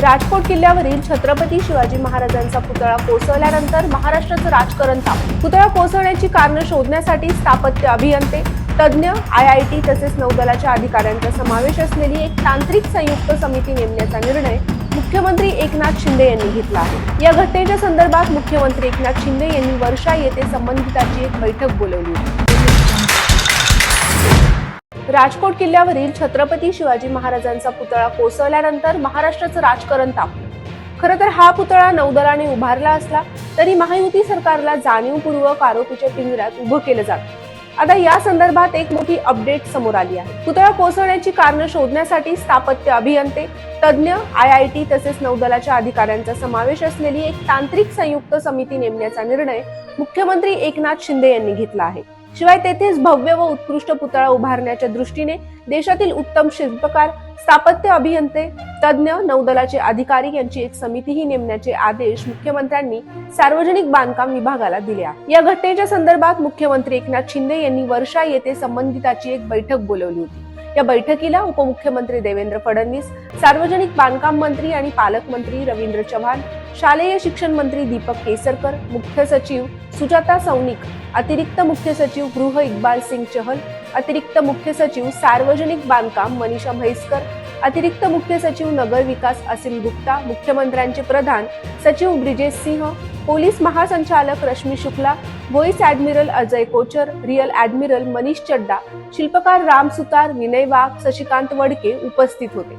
राजकोट किल्ल्यावरील छत्रपती शिवाजी महाराजांचा पुतळा कोसळल्यानंतर महाराष्ट्राचं राजकारण ताप. पुतळा कोसळण्याची कारणं शोधण्यासाठी स्थापत्य अभियंते तज्ज्ञ आय आय टी तसेच नौदलाच्या अधिकाऱ्यांचा समावेश असलेली एक तांत्रिक संयुक्त समिती नेमण्याचा निर्णय मुख्यमंत्री एकनाथ शिंदे यांनी घेतला आहे. या घटनेच्या संदर्भात मुख्यमंत्री एकनाथ शिंदे यांनी वर्षा येथे संबंधितांची एक बैठक बोलवली होती. राजकोट किल्ल्यावरील छत्रपती शिवाजी महाराजांचा पुतळा कोसळल्यानंतर महाराष्ट्राचं राजकारण तापलं. खरं तर हा पुतळा नौदलाने उभारला असला तरी महायुती सरकारला जाणीवपूर्वक आरोपीच्या पिंजऱ्यात उभं केलं जातं. आता या संदर्भात एक मोठी अपडेट समोर आली आहे. पुतळा कोसळण्याची कारणं शोधण्यासाठी स्थापत्य अभियंते तज्ज्ञ आय आय टी तसेच नौदलाच्या अधिकाऱ्यांचा समावेश असलेली एक तांत्रिक संयुक्त समिती नेमण्याचा निर्णय मुख्यमंत्री एकनाथ शिंदे यांनी घेतला आहे. शिवाय तेथेच भव्य व उत्कृष्ट पुतळा उभारण्याच्या दृष्टीने देशातील उत्तम शिल्पकार स्थापत्य अभियंते तज्ज्ञ नौदलाचे अधिकारी यांची एक समितीही नेमण्याचे आदेश मुख्यमंत्र्यांनी सार्वजनिक बांधकाम विभागाला दिले या घटनेच्या संदर्भात मुख्यमंत्री एकनाथ शिंदे यांनी वर्षा येथे संबंधिताची एक बैठक बोलवली होती. या बैठकीला उपमुख्यमंत्री देवेंद्र फडणवीस सार्वजनिक बांधकाम मंत्री आणि पालकमंत्री रवींद्र चव्हाण शालेय शिक्षण मंत्री दीपक केसरकर मुख्य सचिव सुजाता सौनिक अतिरिक्त मुख्य सचिव गृह इक्बाल सिंग चहल अतिरिक्त मुख्य सचिव सार्वजनिक बांधकाम मनीषा म्हैसकर अतिरिक्त मुख्य सचिव नगर विकास असीम गुप्ता मुख्यमंत्र्यांचे प्रधान सचिव ब्रिजेश सिंह पोलीस महासंचालक Rashmi Shukla vice admiral Ajay Kochar rear admiral Manish Chadda शिल्पकार राम सुतार विनय वाघ शशिकांत वडके उपस्थित होते.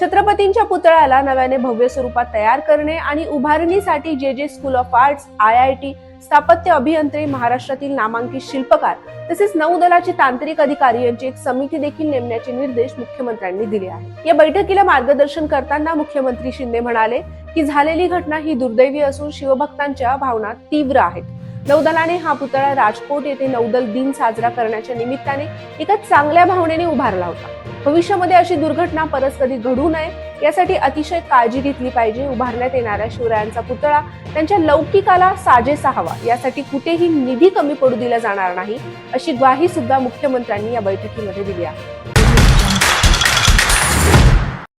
छत्रपतींच्या पुतळ्याला नव्याने भव्य स्वरूपात तयार करणे आणि उभारणीसाठी J J school of arts I I T स्थापत्य अभियंत्रे महाराष्ट्रातील नामांकित शिल्पकार तसेच नौदलाचे तांत्रिक अधिकारी यांची एक समिती देखील नेमण्याचे निर्देश मुख्यमंत्र्यांनी दिले आहेत. या बैठकीला मार्गदर्शन करताना मुख्यमंत्री शिंदे म्हणाले की झालेली घटना ही दुर्दैवी असून शिवभक्तांच्या भावना तीव्र आहेत. नौदलाने हा पुतळा राजकोट येथे नौदल दिन साजरा करण्याच्या निमित्ताने एका चांगल्या भावनेने उभारला होता. भविष्यामध्ये अशी दुर्घटना परत कधी घडू नये यासाठी अतिशय काळजी घेतली पाहिजे. उभारण्यात येणाऱ्या शिवरायांचा पुतळा त्यांच्या लौकिकाला साजेसा हवा यासाठी कुठेही निधी कमी पडू दिला जाणार नाही अशी ग्वाही सुद्धा मुख्यमंत्र्यांनी या बैठकीमध्ये दिली आहे.